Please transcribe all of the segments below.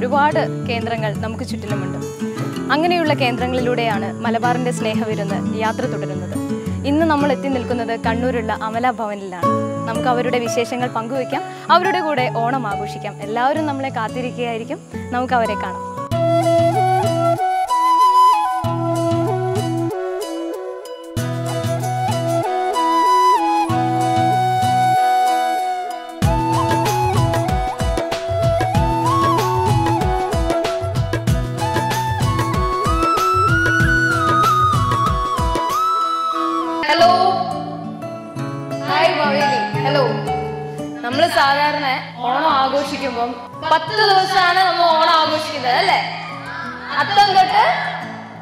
ഒരുപാട് കേന്ദ്രങ്ങൾ നമുക്ക് ചുറ്റിലുമുണ്ട് അങ്ങനെയുള്ള കേന്ദ്രങ്ങളിലൂടെയാണ് മലബാറിന്റെ സ്നേഹവിരുന്ന് യാത്ര തുടരുന്നത്. ഇന്ന് നമ്മൾ എത്തി നിൽക്കുന്നത് കണ്ണൂരുള്ള അമല ഭവനിലാണ്. നമുക്ക് അവരുടെ വിശേഷങ്ങൾ പങ്കുവയ്ക്കാം. അവരുടെ കൂടെ ഓണം ആഘോഷിക്കാം. എല്ലാവരും നമ്മളെ കാത്തിരിക്കുകയായിരിക്കും. നമുക്ക് അവരെ കാണാം.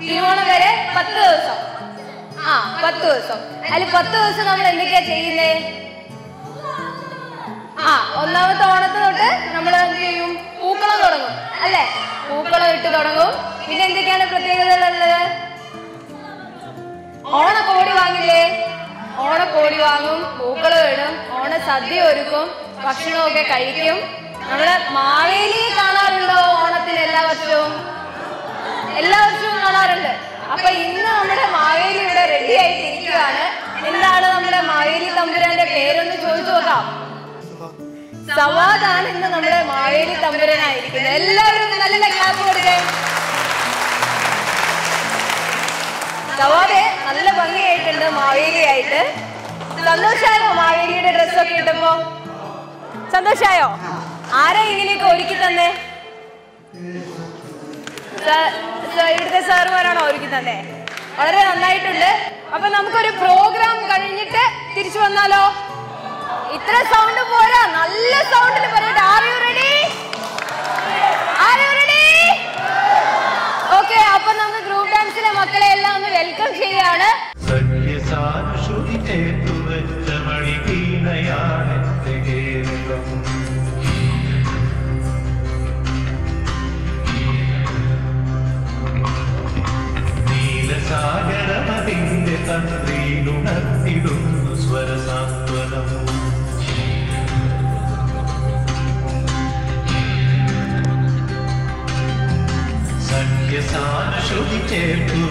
തിരുവോണം വരെ പത്ത് ദിവസം. ആ പത്ത് ദിവസം. അതിൽ പത്ത് ദിവസം നമ്മൾ എന്തൊക്കെയാ ചെയ്യുന്നേ? ആ ഒന്നാമത്തെ ഓണത്തിന് തൊട്ട് നമ്മൾ എന്ത് ചെയ്യും? പൂക്കളം തുടങ്ങും അല്ലെ? പൂക്കളം ഇട്ട് തുടങ്ങും. പിന്നെ എന്തൊക്കെയാണ് പ്രത്യേകതകളുള്ളത്? ഓണക്കോടി വാങ്ങില്ലേ? ഓണക്കോടി വാങ്ങും പൂക്കളം ഇടും ഓണ സദ്യ ഒരുക്കും ഭക്ഷണമൊക്കെ കഴിക്കും. നമ്മുടെ മാവേലി കാണാറുണ്ടോ ഓണത്തിന് എല്ലാ വർഷവും? എല്ലാ വർഷവും കാണാറുണ്ട്. അപ്പൊ ഇന്ന് നമ്മുടെ മാവേലി ഇവിടെ റെഡി ആയിട്ട് ഇരിക്കുകയാണ് എന്താണ് നമ്മുടെ മാവേലി തമ്പുരാന്റെ പേരൊന്ന് ചോദിച്ചു നോക്കാം. സവാദാണ് ഇന്ന് നമ്മുടെ മാവേലി തമ്പുരനായിരിക്കുന്നത് എല്ലാവരും നല്ല ക്ലാസ് കൊടുക്കേ. സവാദെ നല്ല ഭംഗിയായിട്ടുണ്ട് മാവേലിയായിട്ട്. സന്തോഷായോ മാവേലിയുടെ ഡ്രസ്സൊക്കെ ഇട്ടപ്പോ സന്തോഷായോ? ആരാ ഇങ്ങനെയൊക്കെ ഒരുക്കി തന്നെ? ഇവിടുത്തെ സാറുമാരാണോ ഒരുക്കി തന്നെ? വളരെ നന്നായിട്ടുണ്ട്. അപ്പൊ നമുക്കൊരു പ്രോഗ്രാം കഴിഞ്ഞിട്ട് തിരിച്ചു വന്നാലോ? ഇത്ര സൗണ്ട് പോരാ. നല്ല സൗണ്ടിൽ പറയട്ടെ. Ready are you ready okay അപ്പൊ നമുക്ക് ഗ്രൂപ്പ് ഡാൻസിലെ മക്കളെ എല്ലാം ഒന്ന് വെൽക്കം ചെയ്യാണ് തന്ത്രിയിലുണർത്തിടുന്നു സ്വരസാന്ത്വനം സഖ്യസാനുശ്രുതി ചേർത്തു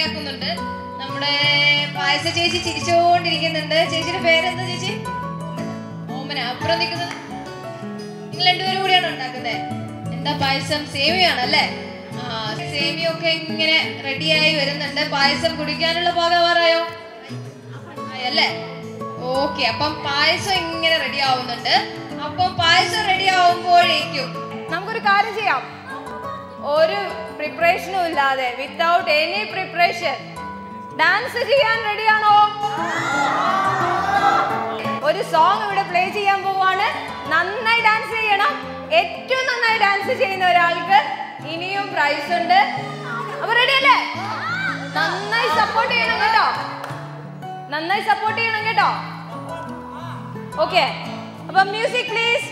റെഡിയാക്കുന്നുണ്ട് നമ്മുടെ പായസ ചേച്ചി ചിരിച്ചുകൊണ്ടിരിക്കുന്നുണ്ട് ചേച്ചിയുടെ പേരെന്താ ചേച്ചി? ഓമന അപ്പുറം നിൽക്കുന്നത്. നിങ്ങൾ രണ്ടുപേരും കൂടിയാണ് ഉണ്ടാക്കുന്നത് എന്താ പായസം? സേമിയാണ് അല്ലേ? ആ സേമിയൊക്കെ ഇങ്ങനെ റെഡിയായി വരുന്നുണ്ട്. പായസം കുടിക്കാനുള്ള ഭാഗമാറായോ അല്ലേ ഓക്കെ അപ്പം പായസം ഇങ്ങനെ റെഡി ആവുന്നുണ്ട് അപ്പം പായസം റെഡി ആവുമ്പോഴേക്കും നമുക്കൊരു കാര്യം ചെയ്യാം. ഒരു പ്രിപ്പറേഷനും ഇല്ലാതെ വിത്തൗട്ട് എനി പ്രിപ്പറേഷൻ ഡാൻസ് ചെയ്യാൻ റെഡിയാണോ ഒരു സോങ് ഇവിടെ പ്ലേ ചെയ്യാൻ പോവാണ്. നന്നായി ഡാൻസ് ചെയ്യണം. ഏറ്റവും നന്നായി ഡാൻസ് ചെയ്യുന്ന ഒരാൾക്ക് ഇനിയും പ്രൈസ് ഉണ്ട്. അപ്പൊ റെഡി അല്ലേ? നന്നായി സപ്പോർട്ട് ചെയ്യണം കേട്ടോ. നന്നായി സപ്പോർട്ട് ചെയ്യണം കേട്ടോ. ഓക്കെ അപ്പൊ മ്യൂസിക് പ്ലീസ്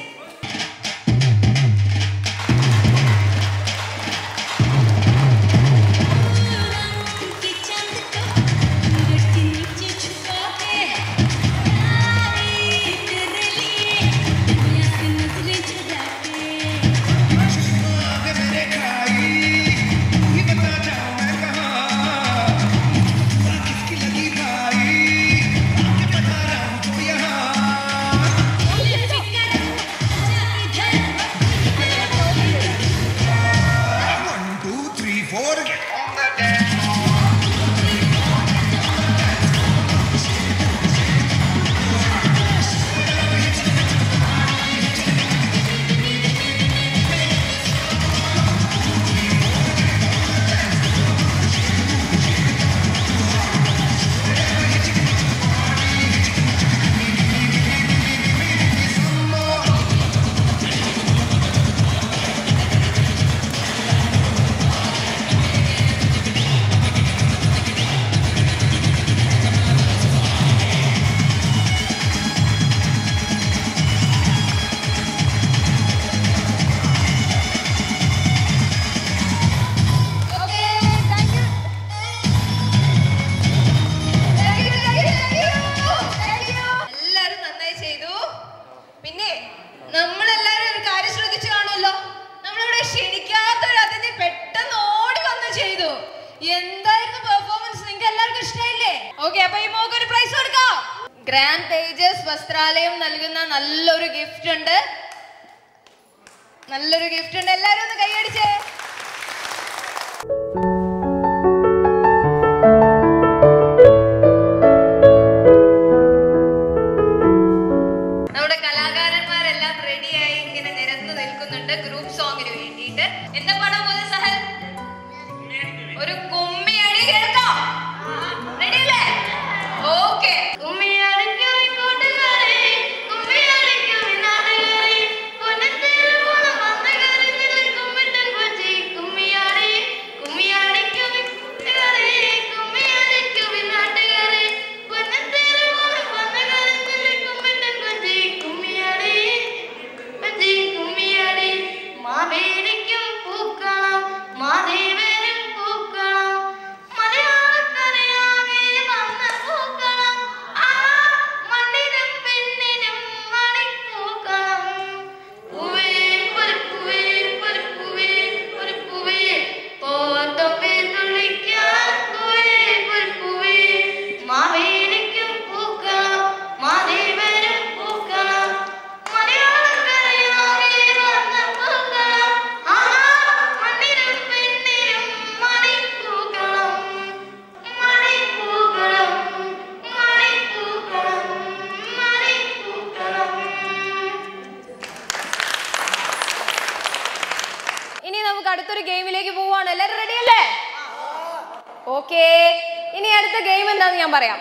പറയാം.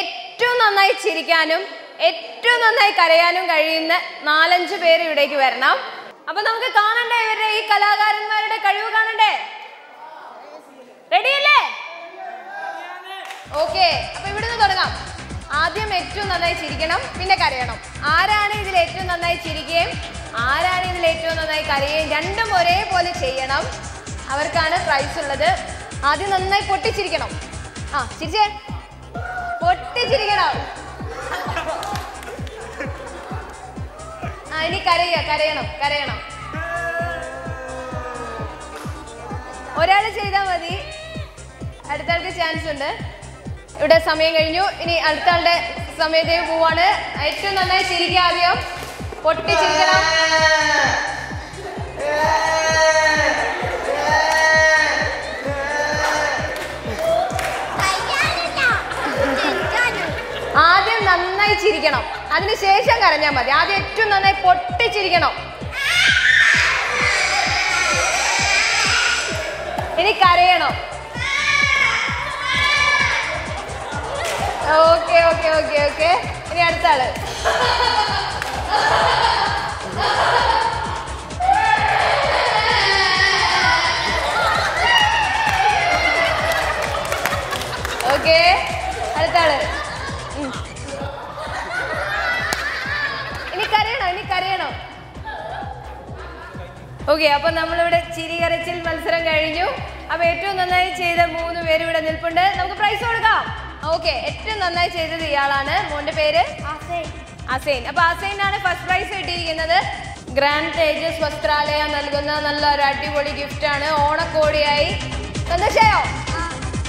ഏറ്റവും നന്നായി ചിരിക്കാനും ഏറ്റവും നന്നായി കരയാനും കഴിയുന്ന നാലഞ്ച് പേര് ഇവിടേക്ക് വരണം. അപ്പൊ നമുക്ക് കാണണ്ടേ ഇവരുടെ ഈ കലാകാരന്മാരുടെ കഴിവ് കാണണ്ടേ? റെഡിയല്ലേ ഓക്കെ അപ്പൊ ഇവിടുന്ന് തുടങ്ങാം. ആദ്യം ഏറ്റവും നന്നായി ചിരിക്കണം പിന്നെ കരയണം. ആരാണ് ഇതിൽ ഏറ്റവും നന്നായി ചിരിക്കുകയും ആരാണ് ഇതിൽ ഏറ്റവും നന്നായി കരയുകയും രണ്ടും ഒരേപോലെ ചെയ്യണം. അവർക്കാണ് പ്രൈസ് ഉള്ളത്. ആദ്യം നന്നായി പൊട്ടിച്ചിരിക്കണം. ആ ചിരിച്ചേ. പൊട്ടിച്ചിരിക്കണം. ആ ഇനി കരയ കരയണം കരയണം. ഒരാൾ ചെയ്താൽ മതി. അടുത്ത ആൾക്ക് ചാൻസ് ഉണ്ട്. ഇവിടെ സമയം കഴിഞ്ഞു. ഇനി അടുത്ത ആളുടെ സമയത്തേക്ക് പോവാണ്. ഏറ്റവും നന്നായി ചിരിക്കുക ആദ്യം. പൊട്ടി അതിനുശേഷം കരഞ്ഞാൽ മതി. ആദ്യം ഏറ്റവും നന്നായി പൊട്ടിച്ചിരിക്കണം. ഇനി കരയണം. Okay okay okay okay. ഇനി അടുത്ത ആൾ. ഓക്കെ അടുത്ത ആൾ. ഓക്കെ അപ്പൊ നമ്മളിവിടെ ചിരികരച്ചിൽ മത്സരം കഴിഞ്ഞു. അപ്പൊ ഏറ്റവും നന്നായി ചെയ്ത മൂന്ന് പേര് ഇവിടെ നിൽപ്പുണ്ട്. നമുക്ക് പ്രൈസ് കൊടുക്കാം. ഓക്കെ ഏറ്റവും നന്നായി ചെയ്തത് ഇയാളാണ്. മോന്റെ പേര്? അസൈൻ. അപ്പൊ അസൈനാണ് ഫസ്റ്റ് പ്രൈസ് കിട്ടിയിരിക്കുന്നത്. ഗ്രാൻഡ് തേജസ് വസ്ത്രാലയ നൽകുന്ന നല്ല ഒരു അടിപൊളി ഗിഫ്റ്റ് ആണ്. ഓണക്കോടിയായി. സന്തോഷയോ?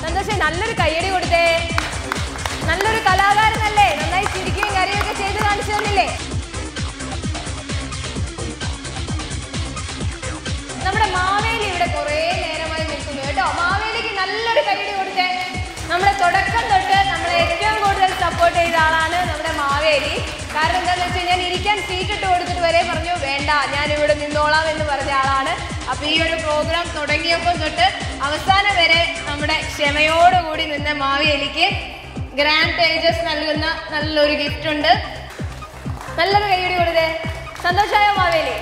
സന്തോഷം. നല്ലൊരു കയ്യടി കൊടുത്തേ. നല്ലൊരു കലാകാരനല്ലേ? നന്നായി ചിരിക്കുകയും കരയൊക്കെ ചെയ്ത് കാണിച്ചു തന്നില്ലേ? സപ്പോർട്ട് ചെയ്ത ആളാണ് നമ്മുടെ മാവേലി. കാരണം എന്താണെന്ന് വെച്ചാൽ ഞാൻ ഇരിക്കാൻ സീറ്റ് ഇട്ട് കൊടുത്തിട്ട് വരെ പറഞ്ഞു വേണ്ട ഞാൻ ഇവിടെ നിന്നോളാം എന്ന് പറഞ്ഞ ആളാണ്. അപ്പൊ ഈ ഒരു പ്രോഗ്രാം തുടങ്ങിയപ്പോൾ തൊട്ട് അവസാനം വരെ നമ്മുടെ ക്ഷമയോടുകൂടി നിന്ന മാവേലിക്ക് ഗ്രാൻഡ് തേജസ് നൽകുന്ന നല്ലൊരു ഗിഫ്റ്റ് ഉണ്ട്. നല്ലൊരു കൈയടി കൊടുത്തേ. സന്തോഷമായോ മാവേലി?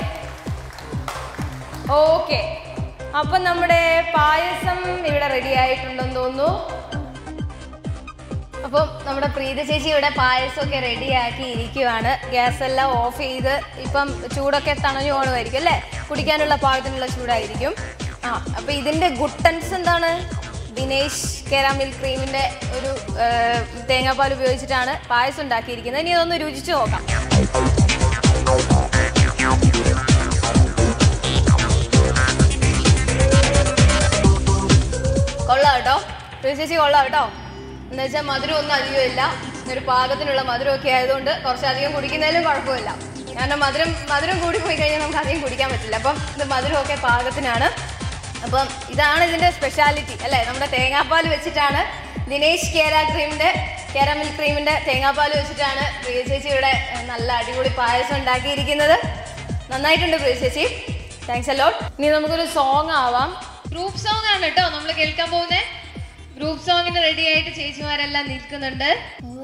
ഓക്കെ അപ്പൊ നമ്മുടെ പായസം ഇവിടെ റെഡി ആയിട്ടുണ്ടെന്ന് തോന്നുന്നു. അപ്പം നമ്മുടെ പ്രീത ചേച്ചി ഇവിടെ പായസം പായസമൊക്കെ റെഡിയാക്കി ഇരിക്കുവാണ്. ഗ്യാസ് എല്ലാം ഓഫ് ചെയ്ത് ഇപ്പം ചൂടൊക്കെ തണഞ്ഞു പോകണമായിരിക്കും അല്ലേ? കുടിക്കാനുള്ള പാകത്തിനുള്ള ചൂടായിരിക്കും. ആ അപ്പൊ ഇതിന്റെ ഗുട്ടൻസ് എന്താണ്? ദിനേശ് കേരാമിൽ ക്രീമിന്റെ ഒരു തേങ്ങാപ്പാൽ ഉപയോഗിച്ചിട്ടാണ് പായസം ഉണ്ടാക്കിയിരിക്കുന്നത്. ഇനി അതൊന്ന് രുചിച്ചു നോക്കാം. കൊള്ളാം കേട്ടോ. ചേച്ചി കൊള്ളാം കേട്ടോ. എന്ന് വെച്ചാൽ മധുരം ഒന്നും അധികം ഇല്ല. ഒരു പാകത്തിനുള്ള മധുരമൊക്കെ ആയതുകൊണ്ട് കുറച്ചധികം കുടിക്കുന്നതിലും കുഴപ്പമില്ല. കാരണം മധുരം മധുരം കൂടി പോയി കഴിഞ്ഞാൽ നമുക്ക് അധികം കുടിക്കാൻ പറ്റില്ല. അപ്പം ഇത് മധുരമൊക്കെ പാകത്തിനാണ്. അപ്പം ഇതാണ് ഇതിന്റെ സ്പെഷ്യാലിറ്റി അല്ലേ? നമ്മുടെ തേങ്ങാപ്പാൽ വെച്ചിട്ടാണ് ദിനേശ് കേര ക്രീമിന്റെ കേര മിൽക്ക് ക്രീമിന്റെ തേങ്ങാപ്പാൽ വെച്ചിട്ടാണ് പ്രിയ ചേച്ചി ഇവിടെ നല്ല അടിപൊളി പായസം ഉണ്ടാക്കിയിരിക്കുന്നത്. നന്നായിട്ടുണ്ട് പ്രിയ ചേച്ചി. താങ്ക്സ് അലോട്ട് ഇനി നമുക്കൊരു സോങ് ആവാം. ഗ്രൂപ്പ് സോങ് ആണ് കേട്ടോ. നമ്മൾ കേൾക്കാൻ പോകുന്നത് ഗ്രൂപ്പ് സോങ്ങിന് റെഡി ആയിട്ട് ചേച്ചിമാരെല്ലാം നിൽക്കുന്നുണ്ട്.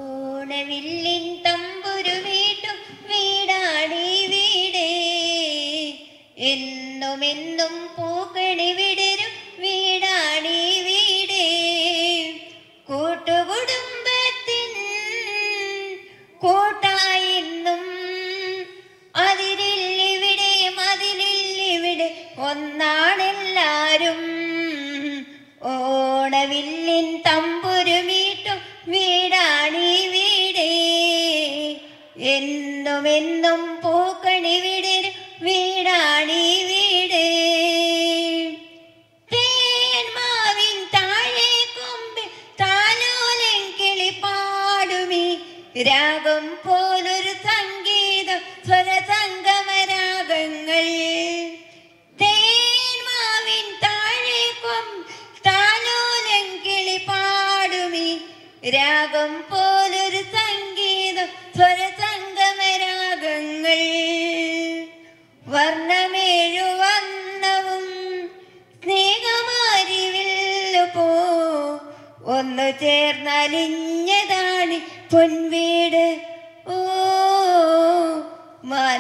ഓണവില്ലിൻ തമ്പുരു വീട്ടും വീടാടി വീടേ. എന്നും എന്നും പൂക്കണി വിടരും വീടാണി വീടേ രാഗം പോലൊരു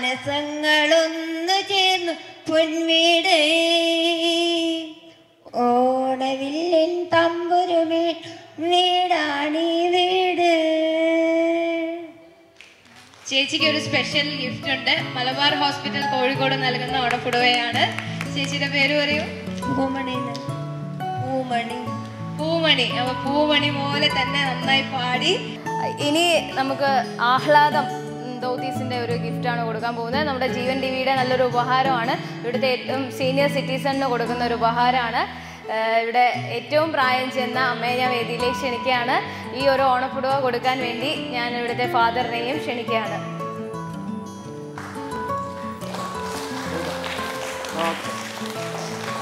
മനസ്സങ്ങളൊന്നു ചേർന്നു പൊൻവീട്. ഓണവില്ലൻ തമ്പുരുമേ വീടാണീ വീട്. ചേച്ചിക്ക് ഒരു സ്പെഷ്യൽ ഗിഫ്റ്റ് ഉണ്ട്. മലബാർ ഹോസ്പിറ്റൽ കോഴിക്കോട് നൽകുന്ന ഓടപ്പുടവയാണ് ചേച്ചിയുടെ പേര് പറയൂ. പൂമണി. പൂമണി. പൂമണി. അപ്പൊ പൂമണി പോലെ തന്നെ നന്നായി പാടി. ഇനി നമുക്ക് ആഹ്ലാദം ദൗതീസിന്റെ ഒരു ഗിഫ്റ്റാണ് കൊടുക്കാൻ പോകുന്നത്. നമ്മുടെ ജീവൻ ടി വിയുടെ നല്ലൊരു ഉപഹാരമാണ്. ഇവിടുത്തെ ഏറ്റവും സീനിയർ സിറ്റിസണിന് കൊടുക്കുന്ന ഒരു ഉപഹാരമാണ്. ഇവിടെ ഏറ്റവും പ്രായം ചെന്ന അമ്മയെ ഞാൻ വേദിയിലേക്ക് ക്ഷണിക്കുകയാണ്. ഈ ഒരു ഓണപ്പുടവ കൊടുക്കാൻ വേണ്ടി ഞാൻ ഇവിടുത്തെ ഫാദറിനെയും ക്ഷണിക്കുകയാണ്.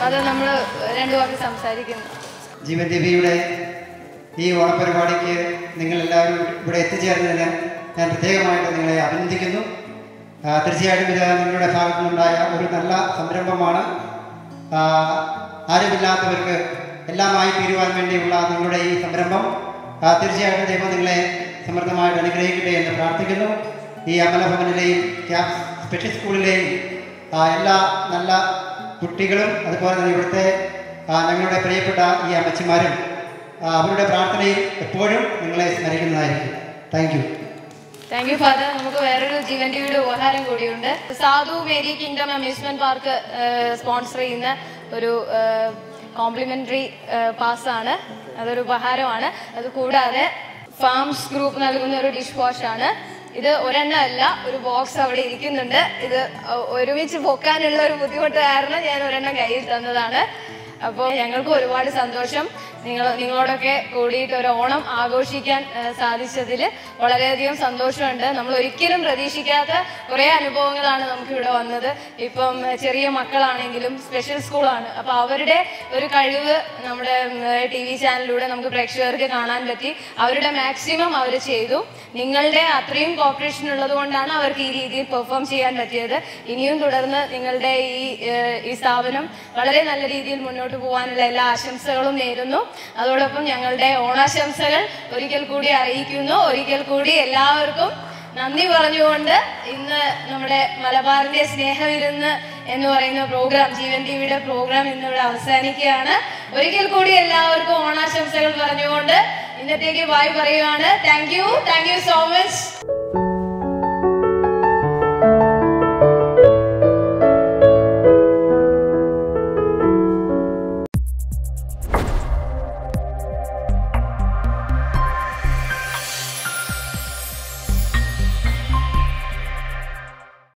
അത് നമ്മൾ രണ്ടു വാക്ക് സംസാരിക്കുന്നു. ജീവൻ ദേവിയുടെ ഈ ഓണപരിപാടിക്ക് നിങ്ങളെല്ലാവരും ഇവിടെ എത്തിച്ചേർന്നതിന് ഞാൻ പ്രത്യേകമായിട്ട് നിങ്ങളെ അഭിനന്ദിക്കുന്നു. തീർച്ചയായിട്ടും ഇത് നിങ്ങളുടെ ഭാഗത്തു നിന്നുണ്ടായ ഒരു നല്ല സംരംഭമാണ്. ആരുമില്ലാത്തവർക്ക് എല്ലാമായി തീരുവാൻ വേണ്ടിയുള്ള നിങ്ങളുടെ ഈ സംരംഭം. തീർച്ചയായിട്ടും ദൈവം നിങ്ങളെ സമൃദ്ധമായിട്ട് അനുഗ്രഹിക്കട്ടെ എന്ന് പ്രാർത്ഥിക്കുന്നു. ഈ അമലഭവനിലെയും ക്യാമ്പ് സ്പെഷ്യൽ സ്കൂളിലെയും എല്ലാ നല്ല കുട്ടികളും അതുപോലെ തന്നെ ഇവിടുത്തെ ഞങ്ങളുടെ പ്രിയപ്പെട്ട ഈ അമ്മച്ചിമാരും അവരുടെ പ്രാർത്ഥനയിൽ എപ്പോഴും നിങ്ങളെ സ്മരിക്കുന്നതായിരിക്കും. താങ്ക് താങ്ക് യു ഫാദർ നമുക്ക് വേറൊരു ജീവൻ ടിവിയുടെ ഉപഹാരം കൂടിയുണ്ട്. Sadhu Mary kingdom amusement park sponsor ചെയ്യുന്ന ഒരു കോംപ്ലിമെന്ററി പാസ് ആണ്. അതൊരു ഉപഹാരമാണ്. അത് കൂടാതെ ഫാംസ് ഗ്രൂപ്പ് നൽകുന്ന ഒരു ഡിഷ് വാഷ് ആണ്. ഇത് ഒരെണ്ണമല്ല ഒരു ബോക്സ് അവിടെ ഇരിക്കുന്നുണ്ട്. ഇത് ഒരുമിച്ച് പൊക്കാനുള്ള ഒരു ബുദ്ധിമുട്ട് കാരണം ഞാൻ ഒരെണ്ണം കയ്യിൽ തന്നതാണ്. അപ്പോൾ ഞങ്ങൾക്ക് ഒരുപാട് സന്തോഷം. നിങ്ങൾ നിങ്ങളോടൊക്കെ കൂടിയിട്ട് ഒരു ഓണം ആഘോഷിക്കാൻ സാധിച്ചതിൽ വളരെയധികം സന്തോഷമുണ്ട്. നമ്മൾ ഒരിക്കലും പ്രതീക്ഷിക്കാത്ത കുറേ അനുഭവങ്ങളാണ് നമുക്ക് ഇവിടെ വന്നത്. ഇപ്പം ചെറിയ മക്കളാണെങ്കിലും സ്പെഷ്യൽ സ്കൂളാണ് അപ്പോൾ അവരുടെ ഒരു കഴിവ് നമ്മുടെ ടി വി ചാനലിലൂടെ നമുക്ക് പ്രേക്ഷകർക്ക് കാണാൻ പറ്റി. അവരുടെ മാക്സിമം അവർ ചെയ്തു. നിങ്ങളുടെ അത്രയും കോപ്പറേഷൻ ഉള്ളത് കൊണ്ടാണ് അവർക്ക് ഈ രീതിയിൽ പെർഫോം ചെയ്യാൻ പറ്റിയത്. ഇനിയും തുടർന്ന് നിങ്ങളുടെ ഈ ഈ സ്ഥാപനം വളരെ നല്ല രീതിയിൽ മുന്നോട്ട് പോകാനുള്ള എല്ലാ ആശംസകളും നേരുന്നു. അതോടൊപ്പം ഞങ്ങളുടെ ഓണാശംസകൾ ഒരിക്കൽ കൂടി അറിയിക്കുന്നു. ഒരിക്കൽ കൂടി എല്ലാവർക്കും നന്ദി പറഞ്ഞുകൊണ്ട് ഇന്ന് നമ്മുടെ മലബാറിന്റെ സ്നേഹവിരുന്ന് എന്ന് പറയുന്ന പ്രോഗ്രാം ജീവൻ ടിവിയുടെ പ്രോഗ്രാം ഇന്നിവിടെ അവസാനിക്കുകയാണ്. ഒരിക്കൽ കൂടി എല്ലാവർക്കും ഓണാശംസകൾ പറഞ്ഞുകൊണ്ട് ഇന്നത്തേക്ക് ബായ് പറയുകയാണ് thank you thank you so much